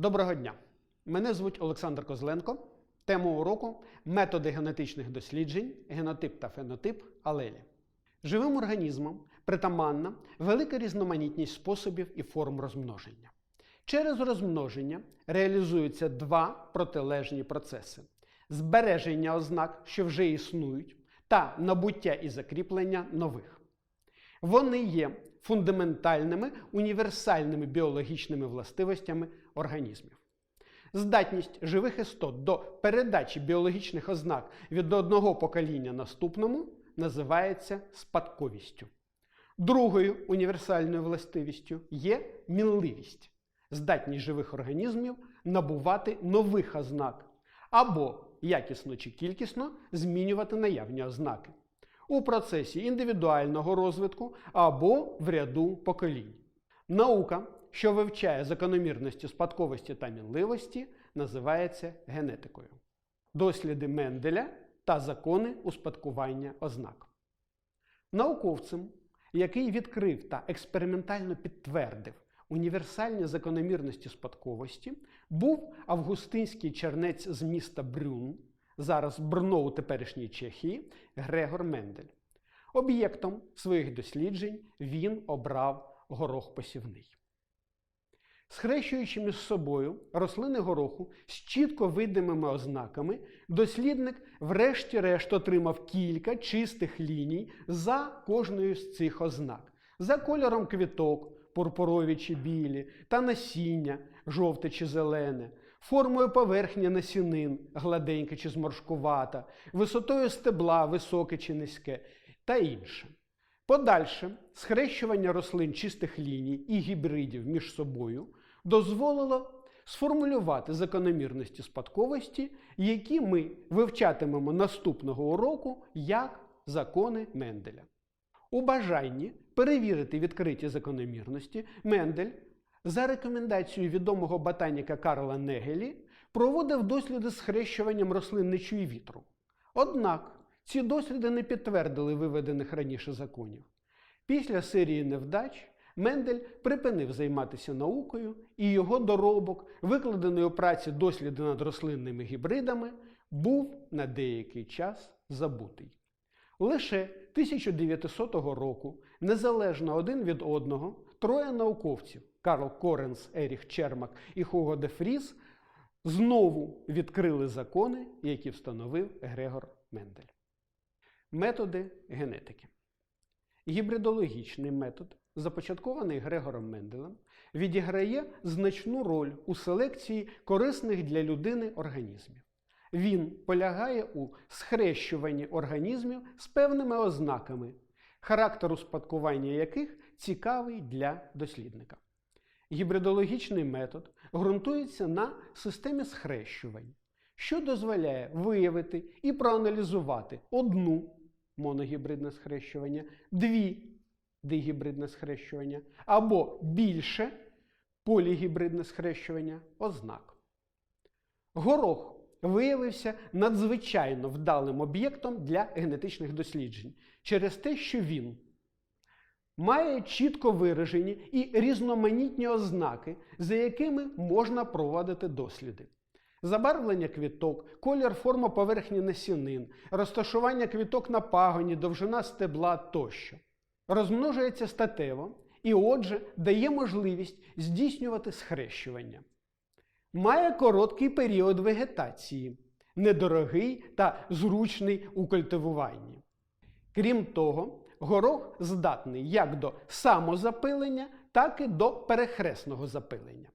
Доброго дня! Мене звуть Олександр Козленко. Тема уроку методи генетичних досліджень, генотип та фенотип алелі. Живим організмам притаманна велика різноманітність способів і форм розмноження. Через розмноження реалізуються два протилежні процеси: збереження ознак, що вже існують, та набуття і закріплення нових. Вони є фундаментальними універсальними біологічними властивостями організмів. Здатність живих істот до передачі біологічних ознак від одного покоління наступному називається спадковістю. Другою універсальною властивістю є мінливість, здатність живих організмів набувати нових ознак або якісно чи кількісно змінювати наявні ознаки у процесі індивідуального розвитку або в ряду поколінь. Наука, що вивчає закономірності спадковості та мінливості, називається генетикою. Досліди Менделя та закони успадкування ознак. Науковцем, який відкрив та експериментально підтвердив універсальні закономірності спадковості, був августинський чернець з міста Брюн, зараз Брно теперішній Чехії, Грегор Мендель. Об'єктом своїх досліджень він обрав горох посівний. Схрещуючи між собою рослини гороху з чітко видимими ознаками, дослідник врешті-решт отримав кілька чистих ліній за кожною з цих ознак, за кольором квіток, пурпурові чи білі, та насіння, жовте чи зелене, формою поверхні насінин, гладенька чи зморшкувата, висотою стебла, високе чи низьке, та інше. Подальше схрещування рослин чистих ліній і гібридів між собою дозволило сформулювати закономірності спадковості, які ми вивчатимемо наступного уроку як закони Менделя. У бажанні перевірити відкриті закономірності Мендель за рекомендацією відомого ботаніка Карла Негелі проводив досліди з схрещуванням рослин нечу і вітру. Однак ці досліди не підтвердили виведених раніше законів. Після серії невдач Мендель припинив займатися наукою, і його доробок, викладений у праці досліди над рослинними гібридами, був на деякий час забутий. Лише 1900 року, незалежно один від одного, троє науковців Карл Коренс, Еріх Чермак і Хуго де Фріс знову відкрили закони, які встановив Грегор Мендель. Методи генетики. Гібридологічний метод, започаткований Грегором Менделем, відіграє значну роль у селекції корисних для людини організмів. Він полягає у схрещуванні організмів з певними ознаками, характер успадкування яких цікавий для дослідника. Гібридологічний метод ґрунтується на системі схрещувань, що дозволяє виявити і проаналізувати одну моногібридне схрещування, дві дигібридне схрещування або більше полігібридне схрещування ознак. Горох виявився надзвичайно вдалим об'єктом для генетичних досліджень через те, що він має чітко виражені і різноманітні ознаки, за якими можна проводити досліди. Забарвлення квіток, колір форма поверхні насінин, розташування квіток на пагоні, довжина стебла тощо. Розмножується статево і, отже, дає можливість здійснювати схрещування. Має короткий період вегетації, недорогий та зручний у культивуванні. Крім того, горох здатний як до самозапилення, так і до перехресного запилення.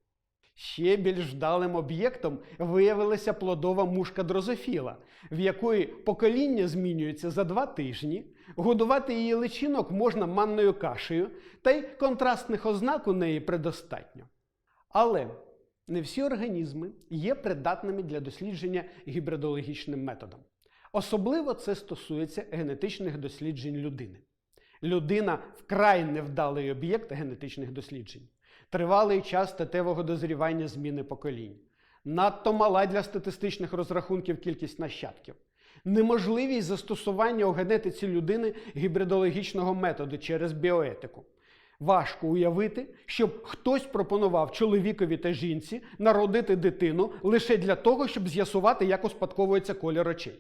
Ще більш вдалим об'єктом виявилася плодова мушка дрозофіла, в якої покоління змінюється за два тижні, годувати її личинок можна манною кашею, та й контрастних ознак у неї предостатньо. Але не всі організми є придатними для дослідження гібридологічним методом. Особливо це стосується генетичних досліджень людини. Людина вкрай невдалий об'єкт генетичних досліджень. Тривалий час статевого дозрівання зміни поколінь, надто мала для статистичних розрахунків кількість нащадків, неможливість застосування у генетиці людини гібридологічного методу через біоетику, Важко уявити, щоб хтось пропонував чоловікові та жінці народити дитину лише для того, щоб з'ясувати, як успадковується колір очей.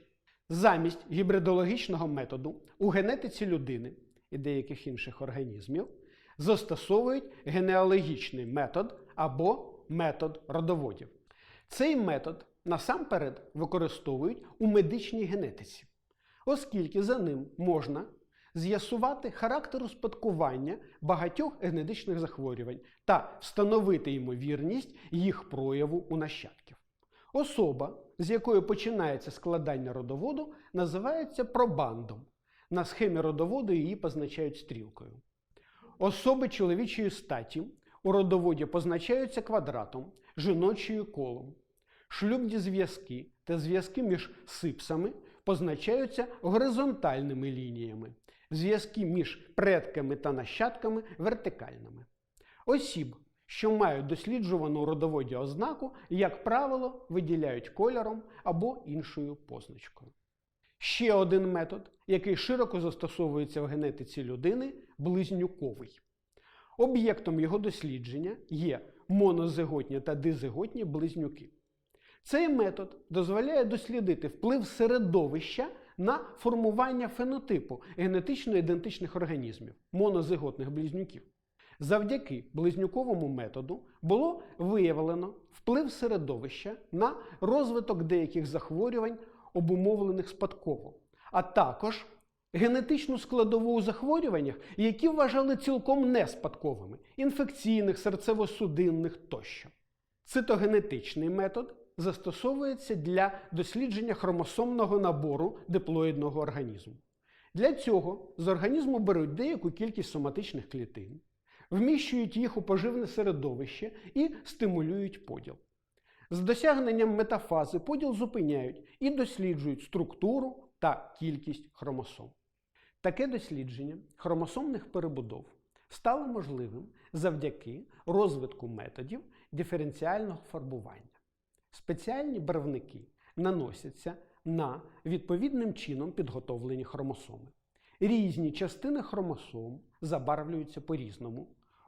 Замість гібридологічного методу у генетиці людини і деяких інших організмів застосовують генеалогічний метод або метод родоводів. Цей метод насамперед використовують у медичній генетиці, оскільки за ним можна з'ясувати характер успадкування багатьох генетичних захворювань та встановити ймовірність їх прояву у нащадків. Особа, з якої починається складання родоводу, називається пробандом. На схемі родоводу її позначають стрілкою. Особи чоловічої статі у родоводі позначаються квадратом, жіночою колом. Шлюбні зв'язки та зв'язки між сипсами позначаються горизонтальними лініями, зв'язки між предками та нащадками вертикальними. Осіб, що мають досліджувану у родоводі ознаку, як правило, виділяють кольором або іншою позначкою. Ще один метод, який широко застосовується в генетиці людини близнюковий. Об'єктом його дослідження є монозиготні та дизиготні близнюки. Цей метод дозволяє дослідити вплив середовища на формування фенотипу генетично ідентичних організмів монозиготних близнюків. Завдяки близнюковому методу було виявлено вплив середовища на розвиток деяких захворювань, обумовлених спадково, а також генетичну складову у захворюваннях, які вважали цілком неспадковими інфекційних, серцево-судинних тощо. Цитогенетичний метод застосовується для дослідження хромосомного набору диплоїдного організму. Для цього з організму беруть деяку кількість соматичних клітин, вміщують їх у поживне середовище і стимулюють поділ. З досягненням метафази поділ зупиняють і досліджують структуру та кількість хромосом. Таке дослідження хромосомних перебудов стало можливим завдяки розвитку методів диференціального фарбування. Спеціальні барвники наносяться на відповідним чином підготовлені хромосоми. Різні частини хромосом забарвлюються по-різному,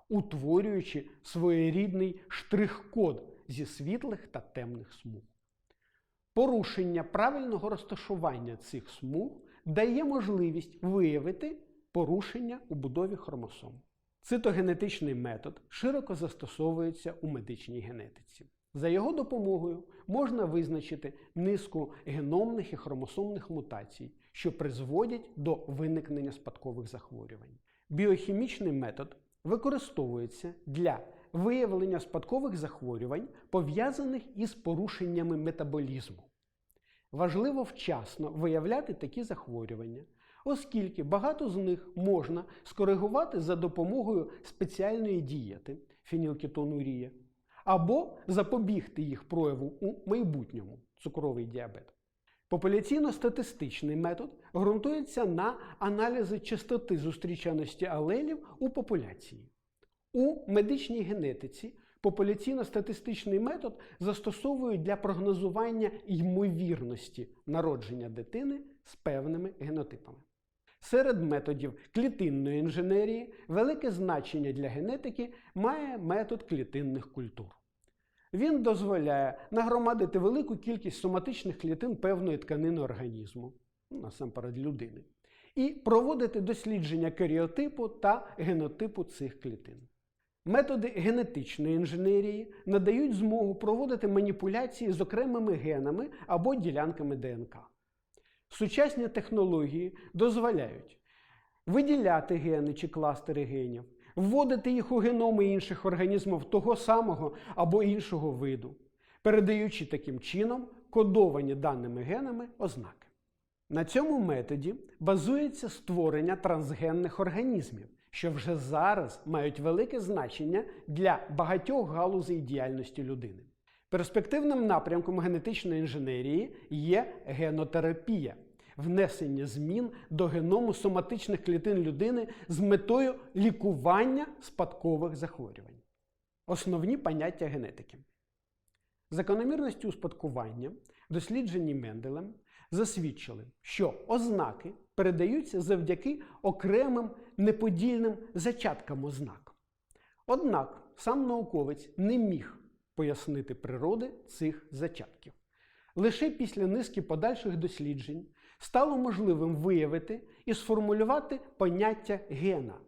утворюючи своєрідний штрих-код зі світлих та темних смуг. Порушення правильного розташування цих смуг дає можливість виявити порушення у будові хромосом. Цитогенетичний метод широко застосовується у медичній генетиці. За його допомогою можна визначити низку геномних і хромосомних мутацій, що призводять до виникнення спадкових захворювань. Біохімічний метод використовується для виявлення спадкових захворювань, пов'язаних із порушеннями метаболізму. Важливо вчасно виявляти такі захворювання, оскільки багато з них можна скоригувати за допомогою спеціальної дієти фенілкетонурія, або запобігти їх прояву у майбутньому цукровий діабет. Популяційно-статистичний метод ґрунтується на аналізі частоти зустрічаності алелів у популяції. У медичній генетиці популяційно-статистичний метод застосовують для прогнозування ймовірності народження дитини з певними генотипами. Серед методів клітинної інженерії велике значення для генетики має метод клітинних культур. Він дозволяє нагромадити велику кількість соматичних клітин певної тканини організму, ну, насамперед людини, і проводити дослідження каріотипу та генотипу цих клітин. Методи генетичної інженерії надають змогу проводити маніпуляції з окремими генами або ділянками ДНК. Сучасні технології дозволяють виділяти гени чи кластери генів, вводити їх у геноми інших організмів того самого або іншого виду, передаючи таким чином кодовані даними генами ознаки. На цьому методі базується створення трансгенних організмів, що вже зараз мають велике значення для багатьох галузей діяльності людини. Перспективним напрямком генетичної інженерії є генотерапія, внесення змін до геному соматичних клітин людини з метою лікування спадкових захворювань. Основні поняття генетики. Закономірності успадкування, досліджені Менделем, засвідчили, що ознаки передаються завдяки окремим неподільним зачаткам ознак. Однак сам науковець не міг пояснити природи цих зачатків. Лише після низки подальших досліджень стало можливим виявити і сформулювати поняття гена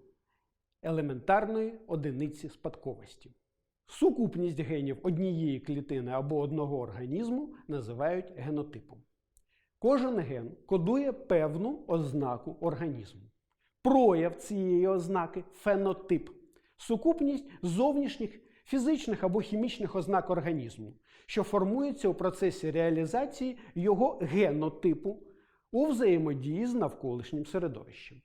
елементарної одиниці спадковості. Сукупність генів однієї клітини або одного організму називають генотипом. Кожен ген кодує певну ознаку організму. Прояв цієї ознаки фенотип, сукупність зовнішніх фізичних або хімічних ознак організму, що формується у процесі реалізації його генотипу у взаємодії з навколишнім середовищем.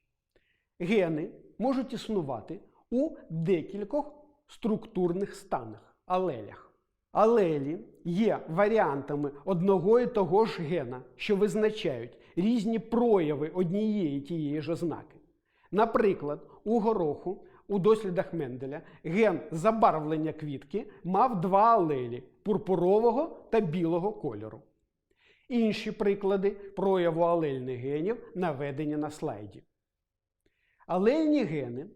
Гени можуть існувати у декількох структурних станах алелях. Алелі є варіантами одного і того ж гена, що визначають різні прояви однієї тієї ж ознаки. Наприклад, у гороху у дослідах Менделя ген забарвлення квітки мав два алелі пурпурового та білого кольору. Інші приклади прояву алельних генів наведені на слайді. Алельні гени,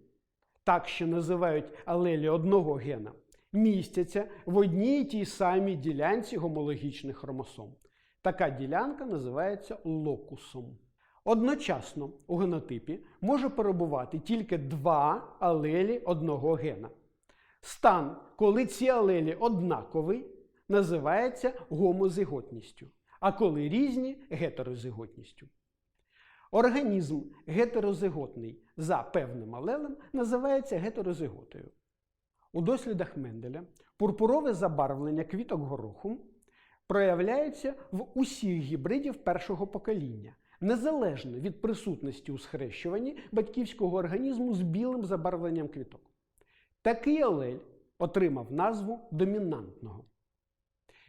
так що називають алелі одного гена, містяться в одній тій самій ділянці гомологічних хромосом. Така ділянка називається локусом. Одночасно у генотипі може перебувати тільки два алелі одного гена. Стан, коли ці алелі однакові, називається гомозиготністю, а коли різні гетерозиготністю. Організм гетерозиготний за певним алелем називається гетерозиготою. У дослідах Менделя пурпурове забарвлення квіток гороху проявляється в усіх гібридів першого покоління, незалежно від присутності у схрещуванні батьківського організму з білим забарвленням квіток. Такий алель отримав назву домінантного.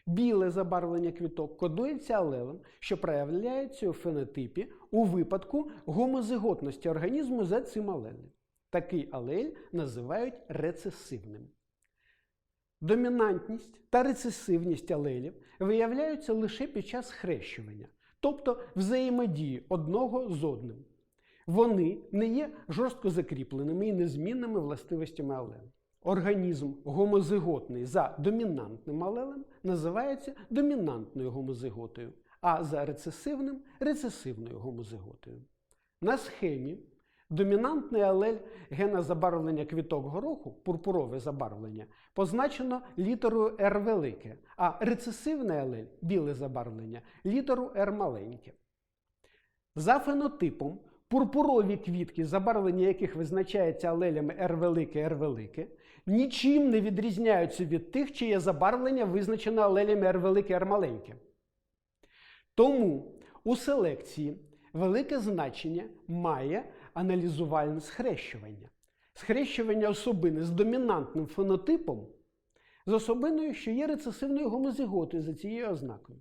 Біле забарвлення квіток кодується алелем, що проявляється у фенотипі у випадку гомозиготності організму за цим алелем. Такий алель називають рецесивним. Домінантність та рецесивність алелів виявляються лише під час схрещування, тобто взаємодії одного з одним. Вони не є жорстко закріпленими і незмінними властивостями алелу. Організм гомозиготний за домінантним алелем називається домінантною гомозиготою, а за рецесивним рецесивною гомозиготою. На схемі домінантний алель гена забарвлення квіток гороху, пурпурове забарвлення, позначено літерою R велике, а рецесивний алель біле забарвлення літеру R маленьке. За фенотипом пурпурові квітки, забарвлення яких визначається алелями R велике, R велике, нічим не відрізняються від тих, чиє забарвлення визначено алелями R велике, R маленьке. Тому у селекції велике значення має аналізувальне схрещування. Схрещування особини з домінантним фенотипом з особиною, що є рецесивною гомозіготою за цією ознакою.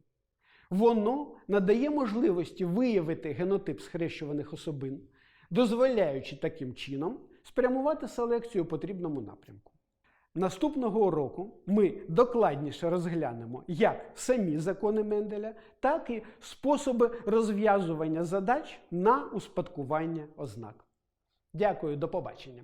Воно надає можливості виявити генотип схрещуваних особин, дозволяючи таким чином спрямувати селекцію у потрібному напрямку. Наступного року ми докладніше розглянемо як самі закони Менделя, так і способи розв'язування задач на успадкування ознак. Дякую, до побачення!